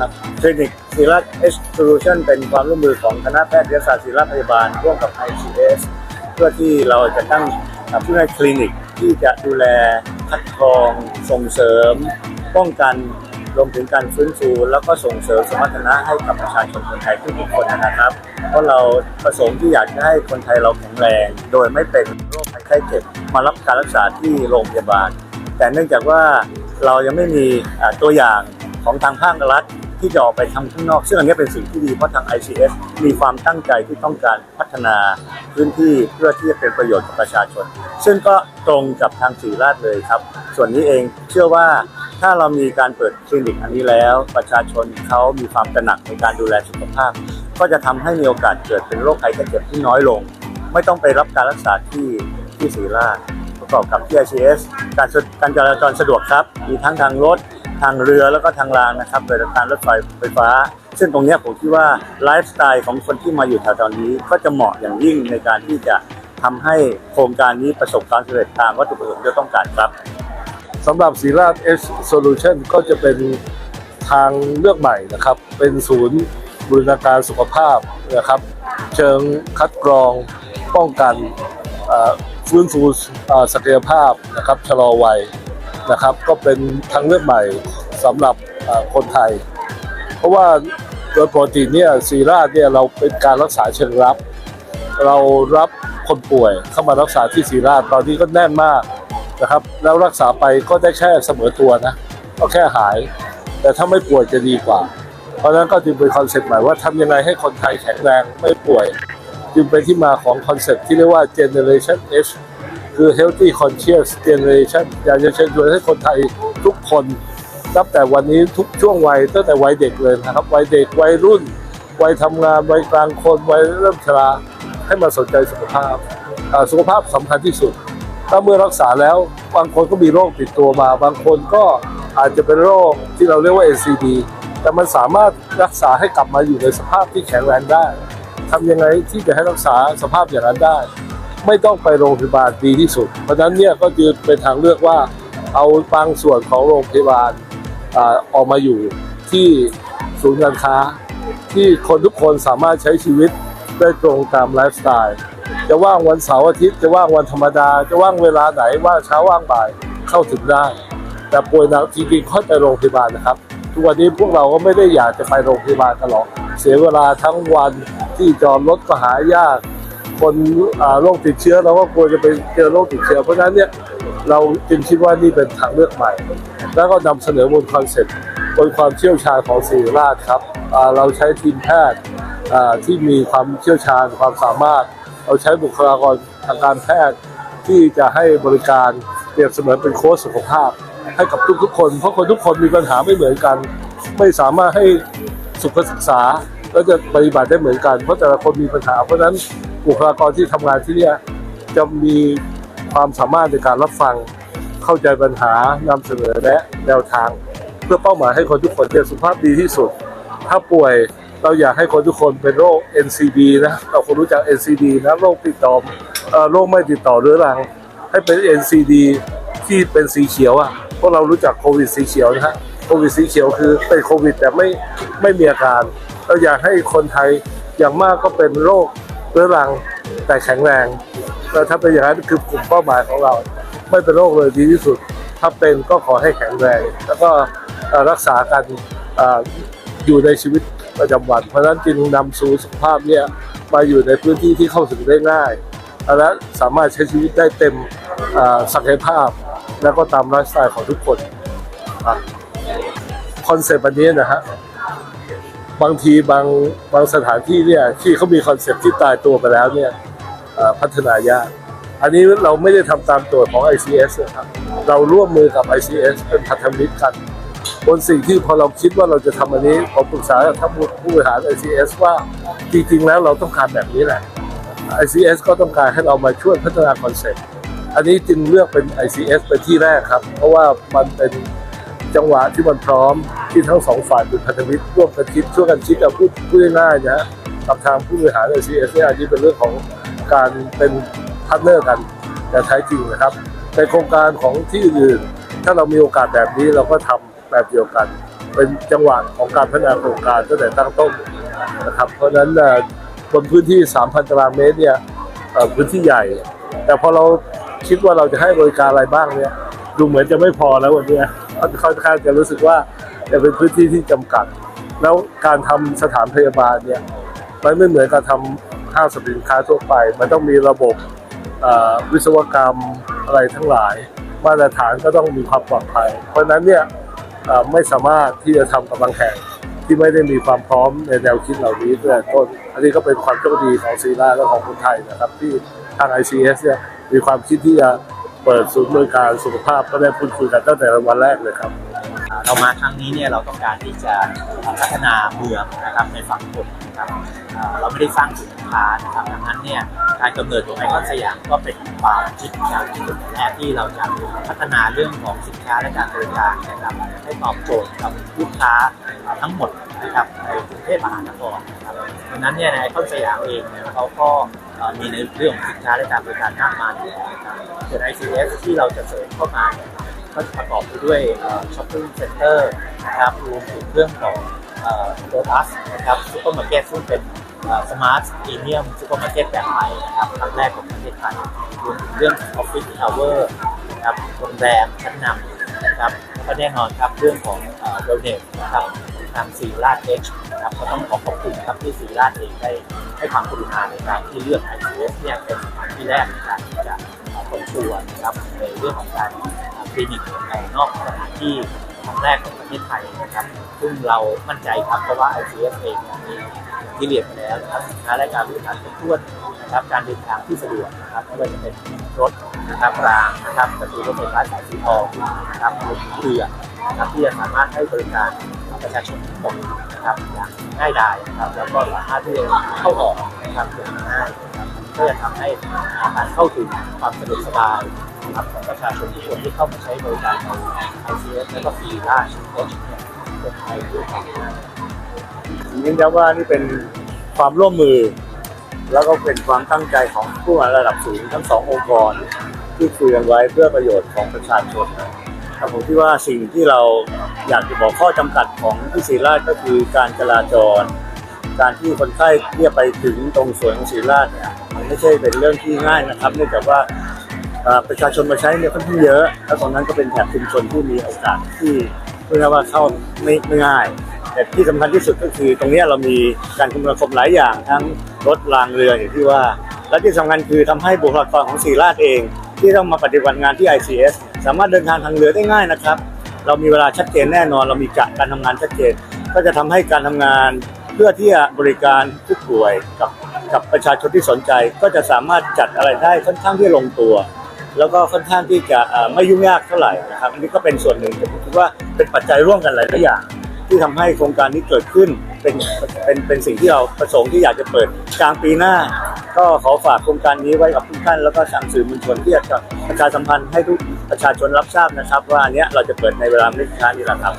ครับคลินิกศิริราชเอชโซลูชันเป็นความร่วมมือของคณะแพทยศาสตร์ศิริราชพยาบาลร่วมกับ ICS เพื่อที่เราจะตั้งผู้ในคลินิกที่จะดูแลคัดกรองส่งเสริม ป้องกันรวมถึงการฟื้นฟู แล้วก็ส่งเสริมสมรรถนะให้กับประชาชนคนไทยทุกคนนะครับ เพราะเราประสงค์ที่อยากจะให้คนไทยเราแข็งแรง โดยไม่เป็นโรคภัยไข้เจ็บมารับการรักษาที่โรงพยาบาล แต่เนื่องจากว่าเรายังไม่มีตัวอย่างของทางภาครัฐ ที่จะออกไปทำข้างนอก ซึ่งอันนี้เป็นสิ่งที่ดีเพราะทาง ICS มีความตั้งใจที่ต้องการพัฒนาพื้นที่เพื่อที่จะเป็นประโยชน์กับประชาชน ซึ่งก็ตรงกับทางศรีราชเลยครับ ส่วนนี้เองเชื่อว่าถ้าเรามีการเปิดคลินิกอันนี้แล้ว ประชาชนเขามีความตระหนักในการดูแลสุขภาพ ก็จะทำให้มีโอกาสเกิดเป็นโรคภัยไข้เจ็บที่น้อยลง ไม่ต้องไปรับการรักษาที่ที่ศรีราชประกอบกับที่ ICS การการจราจรสะดวกครับ มีทั้งทางรถ ทางเรือแล้วก็ทางรางนะครับโดยการรถไฟไฟฟ้า ซึ่งตรงนี้ผมคิดว่าไลฟ์สไตล์ของคนที่มาอยู่แถวๆนี้ก็จะเหมาะอย่างยิ่งในการที่จะทำให้โครงการนี้ประสบความสำเร็จตามวัตถุประสงค์ที่ต้องการครับสำหรับศรีราช H Solution ก็จะเป็นทางเลือกใหม่นะครับ เป็นศูนย์บูรณาการสุขภาพนะครับ เชิงคัดกรองป้องกันฟื้นฟูศักยภาพนะครับชะลอวัย นะครับ ก็เป็นทางเลือกใหม่สำหรับคนไทย เพราะว่าโดยปกติเนี่ยศรีราชเนี่ยเราเป็นการรักษาเชิงรับ เรารับคนป่วยเข้ามารักษาที่ศรีราชตอนนี้ก็แน่นมากนะครับ แล้วรักษาไปก็ได้แค่เสมอตัวนะก็แค่หาย แต่ถ้าไม่ป่วยจะดีกว่า เพราะฉะนั้นก็จึงเป็นคอนเซ็ปต์ใหม่ว่าทำยังไงให้คนไทยแข็งแรงไม่ป่วย จึงเป็นที่มาของคอนเซ็ปต์ที่เรียกว่า Generation H คือ Healthy Conscious Generation อยากจะเชิญชวนให้คนไทยทุกคนนับแต่วันนี้ทุกช่วงวัยตั้งแต่วัยเด็กเลยนะครับวัยเด็กวัยรุ่น วัยทำงานวัยกลางคนวัยเริ่มชราให้มาสนใจสุขภาพสุขภาพสำคัญที่สุด ถ้าเมื่อรักษาแล้วบางคนก็มีโรคติดตัวมา บางคนก็อาจจะเป็นโรคที่เราเรียกว่า NCD แต่มันสามารถรักษาให้กลับมาอยู่ในสภาพที่แข็งแรงได้ทำยังไงที่จะให้รักษาสภาพอย่างนั้นได้ ไม่ต้องไปโรงพยาบาลดีที่สุด เพราะฉะนั้นเนี่ยก็จะเป็นทางเลือกว่าเอาบางส่วนของโรงพยาบาลออกมาอยู่ที่ศูนย์การค้า ที่คนทุกคนสามารถใช้ชีวิตได้ตรงตามไลฟ์สไตล์จะว่างวันเสาร์อาทิตย์จะว่างวันธรรมดา จะว่างเวลาไหนว่างเช้าว่างบ่ายเข้าถึงได้ แต่ป่วยหนักจริงๆค่อยไปโรงพยาบาลนะครับ ทุกวันนี้พวกเราก็ไม่ได้อยากจะไปโรงพยาบาลกันหรอกเสียเวลาทั้งวันที่จอดรถก็หายาก คนโรคติดเชื้อเราก็กลัวจะไปเจอโรคติดเชื้อ เพราะฉะนั้นเนี่ยเราจึงคิดว่านี่เป็นทางเลือกใหม่ แล้วก็นำเสนอบนคอนเซ็ปต์บนความเชี่ยวชาญของศิริราชครับเราใช้ทีมแพทย์ที่มีความเชี่ยวชาญความสามารถ เราใช้บุคลากรทางการแพทย์ที่จะให้บริการเปรียบเสมือนเป็นโค้ชสุขภาพ ให้กับทุกๆคน เพราะคนทุกคนมีปัญหาไม่เหมือนกัน ไม่สามารถให้สุขศึกษาแล้วจะปฏิบัติได้เหมือนกัน เพราะแต่ละคนมีปัญหา เพราะฉะนั้น บุคลากรที่ทำงานที่นี่จะมีความสามารถในการรับฟังเข้าใจปัญหานำเสนอและแนวทาง เพื่อเป้าหมายให้คนทุกคนเนี่ยสุขภาพดีที่สุด ถ้าป่วยเราอยากให้คนทุกคนเป็นโรค NCD นะเราคนรู้จัก NCD นะโรคติดต่อเอ่อโรคไม่ติดต่อเรื้อรัง ให้เป็น NCD ที่เป็นสีเขียวอะพวกเรารู้จักโควิดสีเขียวนะฮะโควิดสีเขียวคือเป็นโควิดแต่ไม่ไม่มีอาการเราอยากให้คนไทยอย่างมากก็เป็นโรค เรื้อรังแต่แข็งแรงแล้วถ้าเป็นอย่างนั้นคือกลุ่มเป้าหมายของเรา ไม่เป็นโรคเลยดีที่สุด ถ้าเป็นก็ขอให้แข็งแรง แล้วก็รักษากันออยู่ในชีวิตประจำวัน เพราะนั้นจึงนำสู่สุขภาพเนี่ยมาอยู่ในพื้นที่ที่เข้าถึงได้ง่ายและสามารถใช้ชีวิตได้เต็มศักยภาพ แล้วก็ตามไลฟ์สไตล์ของทุกคนคอนเซปต์อันนี้นะฮะ บางทีบางบางสถานที่เนี่ยที่เขามีคอนเซปต์ที่ตายตัวไปแล้วเนี่ยพัฒนายาก อันนี้เราไม่ได้ทำตามตัวของ ICS นะครับ เราร่วมมือกับ ICS เป็นพันธมิตรกัน บนสิ่งที่พอเราคิดว่าเราจะทำอันนี้ผมปรึกษากับท่านผู้บริหาร ICS ว่าจริงๆแล้วเราต้องการแบบนี้แหละ ICS ก็ต้องการให้เรามาช่วยพัฒนาคอนเซ็ปต์ อันนี้จึงเลือกเป็น ICS เป็นที่แรกครับ เพราะว่ามันเป็น จังหวะที่มันพร้อมที่ทั้งสองฝ่ายเป็นพันธมิตรร่วมกันคิดช่วยกันคิดกับพูดพูดง่ายๆนะฮะกับทางผู้บริหาร ICS เนี่ยอันนี้เป็นเรื่องของการเป็นพาร์ทเนอร์กันแต่แท้จริงนะครับในโครงการของที่อื่นถ้าเรามีโอกาสแบบนี้เราก็ทำแบบเดียวกัน เป็นจังหวะของการพัฒนาโครงการตั้งแต่ตั้งต้นนะครับ เพราะฉะนั้นบนพื้นที่ 3,000 ตารางเมตรเนี่ยพื้นที่ใหญ่ แต่พอเราคิดว่าเราจะให้บริการอะไรบ้างเนี่ยดูเหมือนจะไม่พอแล้ววันนี้ ค่อนข้างจะรู้สึกว่าจะเป็นพื้นที่ที่จำกัด แล้วการทำสถานพยาบาลเนี่ยมันไม่เหมือนกับทำห้างสรรพสินค้าทั่วไป มันต้องมีระบบวิศวกรรมอะไรทั้งหลาย มาตรฐานก็ต้องมีความปลอดภัย เพราะฉะนั้นเนี่ยไม่สามารถที่จะทำกับบางแห่งที่ไม่ได้มีความพร้อมในแนวคิดเหล่านี้ตั้งแต่ต้น อันนี้ก็เป็นความโชคดีของซีร่าและของคนไทยนะครับ ที่ทาง ICS เนี่ยมีความคิดที่จะ เปิดศูนย์บริการสุขภาพก็ได้พูดคุยกันตั้งแต่วันแรกเลยครับ เรามาครั้งนี้เนี่ยเราต้องการที่จะพัฒนาเมืองนะครับในฝั่งทนนะครับเราไม่ได้สร้างศูนย์ค้านะครับดังนั้นเนี่ยการกำเนิดของไอคอนสยามก็เป็นความคิดอย่างแรกที่เราจะพัฒนาเรื่องของสินค้าและการบริการนะครับให้ตอบโจทย์กับลูกค้าทั้งหมดนะครับในกรุงเทพมหานครนะครับดังนั้นเนี่ยไอคอนสยามเองเนี่ยเขาก็ มีในเรื่องของสินค้าและการบริการมากมายอยู่แล้วนะครับส่วน ICS ที่เราจะเสริมเข้ามาก็ประกอบไปด้วยช้อปปิ้งเซ็นเตอร์นะครับรวมถึงเรื่องของโลตัสนะครับซูเปอร์มาร์เก็ตซึ่งเป็นสมาร์ทพรีเมียมซูเปอร์มาร์เก็ตแบบใหม่นะครับครั้งแรกของประเทศไทยรวมถึงเรื่องของออฟฟิศทาวเวอร์นะครับโรงแรมชั้นนำนะครับแล้วก็แน่นอนครับเรื่องของเวลเนสนะครับ ทางสีราชเอ็กซ์นะครับก็ต้องขอขอบคุณครับที่สีราชเองได้ให้ความกรุณาในการที่เลือก ICS เนี่ยเป็นสถานที่แรกในการที่จะเปิดตัวนะครับในเรื่องของการคลินิกในนอกสถานที่ครั้งแรกของประเทศไทยนะครับ ซึ่งเรามั่นใจครับเพราะว่า ICS เองเนี่ยมีที่เรียนแล้วนะครับสินค้ารายการบริการครบถ้วนนะครับ การเดินทางที่สะดวกนะครับไม่ว่าจะเป็นรถนะครับรางนะครับประตูรถไฟฟ้าสายสีทองนะครับรถเรือนะครับที่จะสามารถให้บริการ ประชาชนทุกคนนะครับอย่างง่ายดายนะครับแล้วก็สามารถที่จะเข้าออกนะครับอย่างง่ายนะครับก็จะทำให้การเข้าถึงความสะดวกสบายนะครับของประชาชนทุกคนที่เข้ามาใช้บริการใน ICS และก็ฟรีราชเอชเนี่ยคนไทยด้วยกันยืนยันว่านี่เป็นความร่วมมือ แล้วก็เป็นความตั้งใจของผู้บริหารระดับสูงทั้งสององค์กรที่คุยกันไว้เพื่อประโยชน์ของประชาชนนะ ครับผมคิดว่าสิ่งที่เราอยากจะบอกข้อจำกัดของที่ศรีราชก็คือการจราจร การที่คนไข้ที่จะไปถึงตรงสวนของศรีราชเนี่ยมันไม่ใช่เป็นเรื่องที่ง่ายนะครับ เนื่องจากว่าประชาชนมาใช้เนี่ยค่อนข้างเยอะ แล้วตรงนั้นก็เป็นแถบชุมชนที่มีโอกาสที่เรียกว่าเข้าไม่ไม่ง่ายแต่ที่สำคัญที่สุดก็คือตรงนี้เรามีการคมนาคมหลายอย่างทั้งรถรางเรืออย่างที่ว่า และที่สำคัญคือทำให้บุคลากรของศรีราชเอง ที่ต้องมาปฏิบัติงานที่ ICS สามารถเดินทางทางเรือได้ง่ายนะครับ เรามีเวลาชัดเจนแน่นอน เรามีกะการทำงานชัดเจน ก็จะทำให้การทำงานเพื่อที่จะบริการผู้ป่วยกับกับประชาชนที่สนใจ ก็จะสามารถจัดอะไรได้ค่อนข้างที่ลงตัว แล้วก็ค่อนข้างที่จะไม่ยุ่งยากเท่าไหร่นะครับอันนี้ก็เป็นส่วนหนึ่งผมคิดว่าเป็นปัจจัยร่วมกันหลายๆอย่าง ที่ทำให้โครงการนี้เกิดขึ้นเป็นเป็นเป็นสิ่งที่เราประสงค์ที่อยากจะเปิดกลางปีหน้า ก็ขอฝากโครงการนี้ไว้กับทุกท่านแล้วก็สั่งสื่อมวลชนที่จะประชาสัมพันธ์ให้ทุกประชาชนรับทราบนะครับ ว่าอันนี้เราจะเปิดในเวลาไม่ช้านี้แหละครับ